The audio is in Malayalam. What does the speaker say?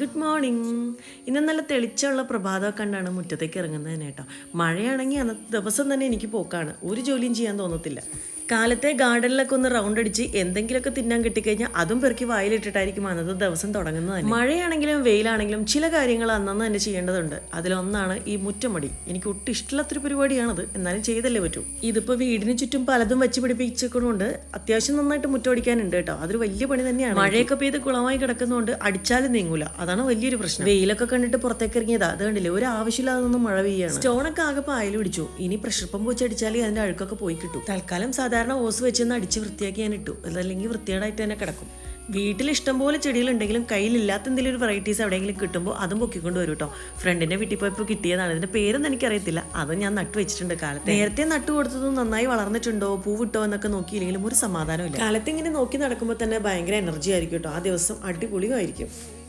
ഗുഡ് മോർണിംഗ് ഇന്ന് നല്ല തെളിച്ചുള്ള പ്രഭാതമൊക്കെ കണ്ടാണ് മുറ്റത്തേക്ക് ഇറങ്ങുന്നത് കേട്ടോ. മഴയാണെങ്കിൽ അന്നത്തെ ദിവസം തന്നെ എനിക്ക് പോക്കാണ്. ഒരു ജോലിയും ചെയ്യാൻ തോന്നത്തില്ല. കാലത്തെ ഗാർഡനിലൊക്കെ ഒന്ന് റൗണ്ട് അടിച്ച് എന്തെങ്കിലുമൊക്കെ തിന്നാൻ കിട്ടിക്കഴിഞ്ഞാൽ അതും പെറുക്കി വായിലിട്ടിട്ടായിരിക്കും അന്നത്തെ ദിവസം തുടങ്ങുന്നത് മഴയാണെങ്കിലും വെയിലാണെങ്കിലും ചില കാര്യങ്ങൾ അന്നന്ന് തന്നെ ചെയ്യേണ്ടതുണ്ട്. അതിലൊന്നാണ് ഈ മുറ്റമടി. എനിക്ക് ഒട്ടും ഇഷ്ടമില്ലാത്തൊരു പരിപാടിയാണത്. എന്നാലും ചെയ്തല്ലേ പറ്റൂ. ഇതിപ്പോൾ വീടിന് ചുറ്റും പലതും വെച്ച് പിടിപ്പിച്ചുകൊണ്ട് അത്യാവശ്യം നന്നായിട്ട് മുറ്റമടിക്കാനുണ്ട് കേട്ടോ. അതൊരു വലിയ പണി തന്നെയാണ്. മഴയൊക്കെ പെയ്ത് കുളമായി കിടക്കുന്നതുകൊണ്ട് അടിച്ചാലും നീങ്ങൂല. അതാണ് വലിയൊരു പ്രശ്നം. വെയിലൊക്കെ കണ്ടിട്ട് പുറത്തേക്ക് ഇറങ്ങിയതാ. അത് കണ്ടില്ലേ? ഒരു ആവശ്യമില്ലാതെ ഒന്നും മഴ പെയ്യാണ്. സ്റ്റോണൊക്കെ ആകെ പായൽ പിടിച്ചു. ഇനി പ്രഷർ പമ്പ് വെച്ച് അതിന്റെ അഴുക്കൊക്കെ പോയി കിട്ടും. തൽക്കാലം സാധാരണ ഓസ് വെച്ചൊന്ന് അടിച്ച് വൃത്തിയാക്കി ഞാൻ ഇട്ടു. അതല്ലെങ്കിൽ വൃത്തികേടായിട്ട് തന്നെ കിടക്കും. വീട്ടിൽ ഇഷ്ടംപോലെ ചെടികളുണ്ടെങ്കിലും കയ്യിലില്ലാത്ത എന്തെങ്കിലും ഒരു വെറൈറ്റീസ് എവിടെയെങ്കിലും കിട്ടുമ്പോൾ അതും പൊക്കിക്കൊണ്ട് വരും കേട്ടോ ഫ്രണ്ടിന്റെ വീട്ടിൽ പോയപ്പോൾ കിട്ടിയതാണ്. ഇതിന്റെ പേരൊന്നും എനിക്കറിയത്തില്ല. അത് ഞാൻ നട്ടു വെച്ചിട്ടുണ്ട് കാലത്ത്. നേരത്തെ നട്ടു കൊടുത്തതും നന്നായി വളർന്നിട്ടുണ്ടോ പൂവിട്ടോ എന്നൊക്കെ നോക്കിയില്ലെങ്കിലും ഒരു സമാധാനമില്ല കാലത്ത് ഇങ്ങനെ നോക്കി നടക്കുമ്പോൾ തന്നെ ഭയങ്കര എനർജി ആയിരിക്കും കേട്ടോ ആ ദിവസം അടിപൊളിയായിരിക്കും.